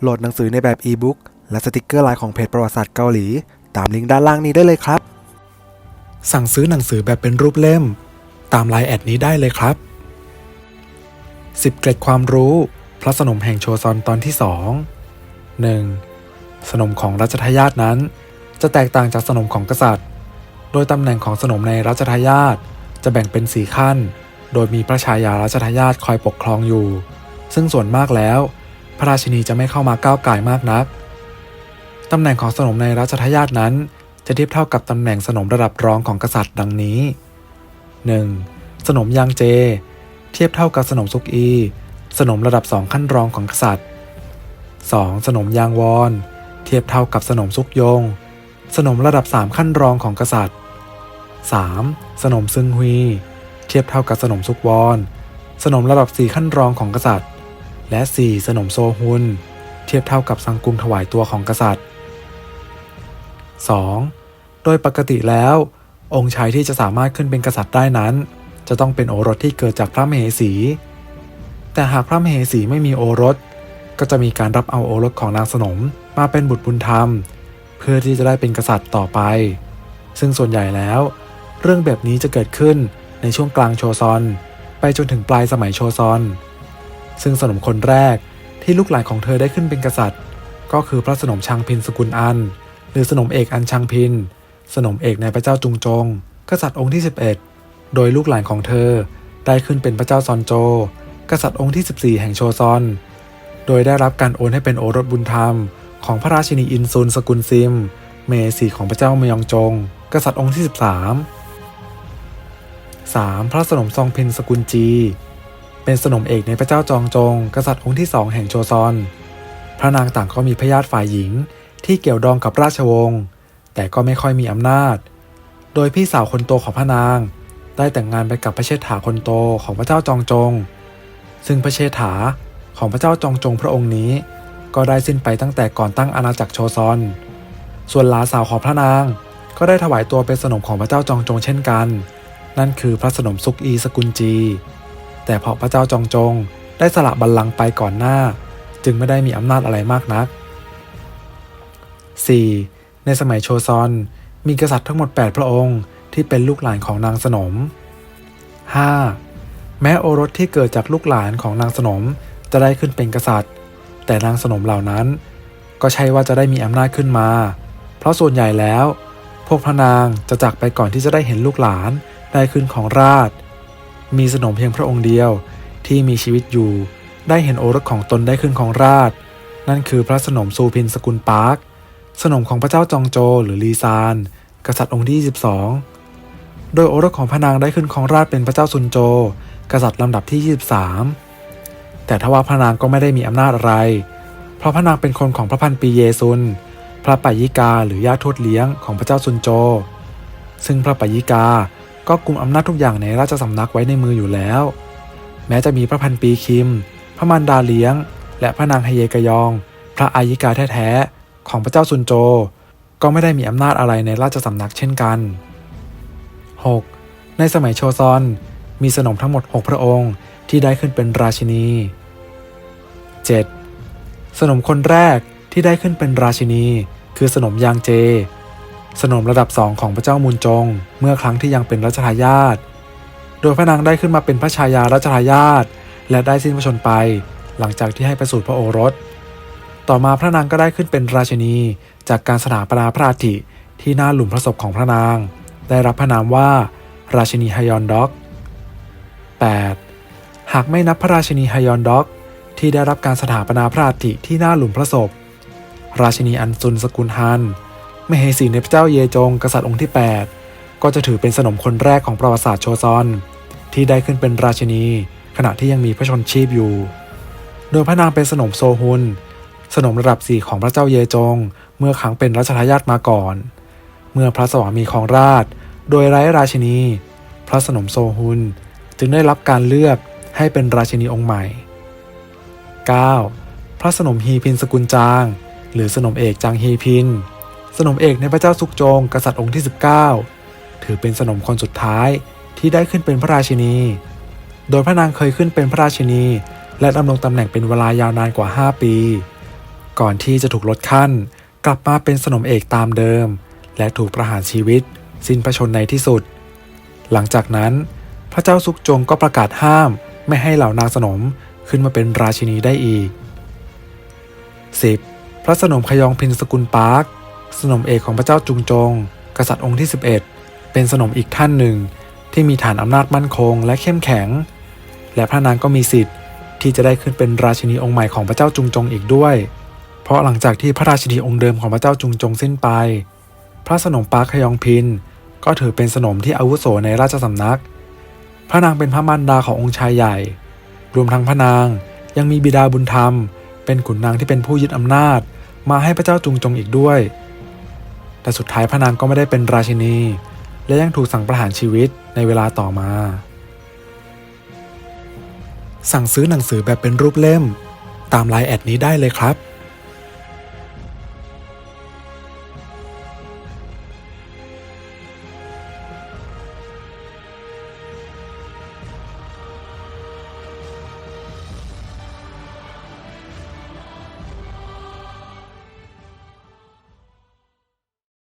โหลดหนังสือในแบบอีบุ๊กและสติกเกอร์ลายของเพจประวัติศาสตร์เกาหลี ตามลิงก์ด้านล่างนี้ได้เลยครับ สั่งซื้อหนังสือแบบเป็นรูปเล่ม ตามไลน์แอดนี้ได้เลยครับ10เกร็ดความรู้ พระสนมแห่งโชซอนตอนที่2 1. สนมของรัชทายาทนั้น จะแตกต่างจากสนมของกษัตริย์ โดยตำแหน่งของสนมในรัชทายาทจะแบ่งเป็นสีขั้น โดยมีพระชายารัชทายาทคอยปกครองอยู่ ซึ่งส่วนมากแล้ว พระราชินีจะไม่เข้ามาก้าวไก่มากนัก ตำแหน่งของสนมในรัชทายาทนั้น จะเทียบเท่ากับตำแหน่งสนมระดับรองของกษัตริย์ดังนี้ 1. สนมยางเจ เทียบเท่ากับสนมซุกอี สนมระดับสองขั้นรองของกษัตริย์ 2. สนมยางวอน เทียบเท่ากับสนมซุกยง สนมระดับ 3 ขั้นรองของกษัตริย์ 3. สนมซึงฮุย เทียบเท่ากับสนมซุกวอน สนมระดับ 4 ขั้นรองของกษัตริย์ และ 4. สนมโซฮุน เทียบเท่ากับสังกุมถวายตัวของกษัตริย์ 2. โดยปกติแล้ว องค์ชายที่จะสามารถขึ้นเป็นกษัตริย์ได้นั้น จะต้องเป็นโอรสที่เกิดจากพระมเหสี แต่หากพระมเหสีไม่มีโอรส ก็จะมีการรับเอาโอรสของนางสนมมาเป็นบุตรบุญธรรม เพื่อที่จะได้เป็นกษัตริย์ต่อไป ซึ่งส่วนใหญ่แล้ว เรื่องแบบนี้จะเกิดขึ้นในช่วงกลางโชซอน ไปจนถึงปลายสมัยโชซอน ซึ่งสนมคนแรกที่ลูกหลานของเธอได้ขึ้นเป็นกษัตริย์ ก็คือพระสนมชังพินสกุลอัน หรือสนมเอกอันชังพิน สนมเอกในพระเจ้าจุงจง กษัตริย์องค์ที่ 11 โดยลูกหลานของเธอได้ขึ้นเป็นพระเจ้าซอนโจ กษัตริย์องค์ที่ 14 แห่งโชซอน โดยได้รับการโอนให้เป็นโอรสบุญธรรม ของพระราชินีอินซุนสกุลซิม เมสีของพระเจ้ามยองจง กษัตริย์องค์ที่ 13 3. พระสนมซองพินสกุลจี เป็นสนมเอกในพระเจ้าจองจง กษัตริย์องค์ที่สองแห่งโชซอน พระนางต่างก็มีพญาติฝ่ายหญิง ที่เกี่ยวดองกับราชวงศ์แต่ก็ไม่ค่อยมีอำนาจ โดยพี่สาวคนโตของพระนาง ได้แต่งงานไปกับพระเชษฐาคนโตของพระเจ้าจองจง ซึ่งพระเชษฐาของพระเจ้าจองจงพระองค์นี้ ก็ได้สิ้นไปตั้งแต่ก่อนตั้งอาณาจักรโชซอน ส่วนหลานสาวของพระนาง ก็ได้ถวายตัวเป็นสนมของพระเจ้าจองจงเช่นกัน นั่นคือพระสนมซุกอีสกุลจี แต่พอพระเจ้าจองจง ได้สละบัลลังก์ไปก่อนหน้า จึงไม่ได้มีอำนาจอะไรมากนัก 4. ในสมัยโชซอน มีกษัตริย์ทั้งหมด 8 พระองค์ที่เป็นลูกหลานของนางสนม 5. แม้โอรสที่เกิดจากลูกหลานของนางสนมจะได้ขึ้นเป็นกษัตริย์ แต่นางสนมเหล่านั้น ก็ใช่ว่าจะได้มีอำนาจขึ้นมา เพราะส่วนใหญ่แล้ว พวกพระนางจะจากไปก่อนที่จะได้เห็นลูกหลานได้ขึ้นของราช มีสนมเพียงพระองค์เดียวที่มีชีวิตอยู่ ได้เห็นโอรสของตนได้ขึ้นของราช นั่นคือพระสนมซูพินสกุลปาร์คสนมของพระเจ้าจองโจหรือลีซาน กษัตริย์องค์ที่ 22 โดยโอรสของพระนางได้ขึ้นของราชเป็นพระเจ้าซุนโจ กษัตริย์ลำดับที่ 23 แต่ทว่าพระนางก็ไม่ได้มีอำนาจอะไร เพราะพระนางเป็นคนของพระพันปีเยซุน พระปายิกาหรือย่าทวดเลี้ยงของพระเจ้าซุนโจ ซึ่งพระปายิกา ก็กุมอำนาจทุกอย่างในราชสำนักไว้ในมืออยู่แล้ว แม้จะมีพระพันปีคิม พระมารดาเลี้ยง และพระนางไฮเยกยอง พระอายิกาแท้ๆของพระเจ้าซุนโจ ก็ไม่ได้มีอำนาจอะไรในราชสำนักเช่นกัน 6. ในสมัยโชซอน มีสนมทั้งหมด 6 พระองค์ที่ได้ขึ้นเป็นราชินี 7. สนมคนแรกที่ได้ขึ้นเป็นราชินี คือสนมยางเจ สนมระดับสองของพระเจ้ามุนจง เมื่อครั้งที่ยังเป็นรัชทายาท โดยพระนางได้ขึ้นมาเป็นพระชายารัชทายาทและได้สิ้นพระชนไป หลังจากที่ให้ประสูติพระโอรส ต่อมาพระนางก็ได้ขึ้นเป็นราชินี จากการสถาปนาพระอาทิที่หน้าหลุมพระศพของพระนาง ได้รับพระนามว่า ราชินีฮยอนด็อก 8. หากไม่นับพระราชินีฮยอนด็อก ที่ได้รับการสถาปนาพระอาทิที่หน้าหลุมพระศพ ราชินีอันซุนสกุลฮัน มเหสีในพระเจ้าเยจงกษัตริย์องค์ที่ 8 ก็จะถือเป็นสนมคนแรกของประวัติศาสตร์โชซอน ที่ได้ขึ้นเป็นราชินี ขณะที่ยังมีพระชนชีพอยู่ โดยพระนางเป็นสนมโซฮุน สนมระดับสี่ของพระเจ้าเยจง เมื่อครั้งเป็นรัชทายาทมาก่อน เมื่อพระสวามีของราช โดยไร้ราชินี พระสนมโซฮุนจึงได้รับการเลือกให้เป็นราชินีองค์ใหม่ 9. พระสนมฮีพินสกุลจาง หรือสนมเอกจางฮีพิน สนมเอกในพระเจ้าสุกจงกษัตริย์องค์ที่ 19 ถือเป็นสนมคนสุดท้ายที่ได้ขึ้นเป็นพระราชินี โดยพระนางเคยขึ้นเป็นพระราชินี และดำรงตำแหน่งเป็นเวลายาวนานกว่า 5 ปี ก่อนที่จะถูกลดขั้น กลับมาเป็นสนมเอกตามเดิม และถูกประหารชีวิต สิ้นพระชนในที่สุด หลังจากนั้น พระเจ้าซุกจงก็ประกาศห้าม ไม่ให้เหล่านางสนมขึ้นมาเป็นราชินีได้อีก 10. พระสนมขยองพินสกุลปาร์ค สนมเอกของพระเจ้าจุงจง กษัตริย์องค์ที่ 11 เป็นสนมอีกท่านหนึ่ง ที่มีฐานอำนาจมั่นคงและเข้มแข็ง และพระนางก็มีสิทธิ์ที่จะได้ขึ้นเป็นราชินีองค์ใหม่ของพระเจ้าจุงจงอีกด้วย เพราะหลังจากที่พระราชินีองค์เดิมของพระเจ้าจุงจงสิ้นไป พระสนมปาร์คขยองพิน ก็ถือเป็นสนมที่อาวุโสในราชสำนัก พระนางเป็นพระมารดาขององค์ชายใหญ่ รวมทั้งพระนางยังมีบิดาบุญธรรม เป็นขุนนางที่เป็นผู้ยึดอำนาจ มาให้พระเจ้าจุงจงอีกด้วย แต่สุดท้ายพระนางก็ไม่ได้เป็นราชินี และยังถูกสั่งประหารชีวิตในเวลาต่อมา สั่งซื้อหนังสือแบบเป็นรูปเล่ม ตามไลน์แอดนี้ได้เลยครับ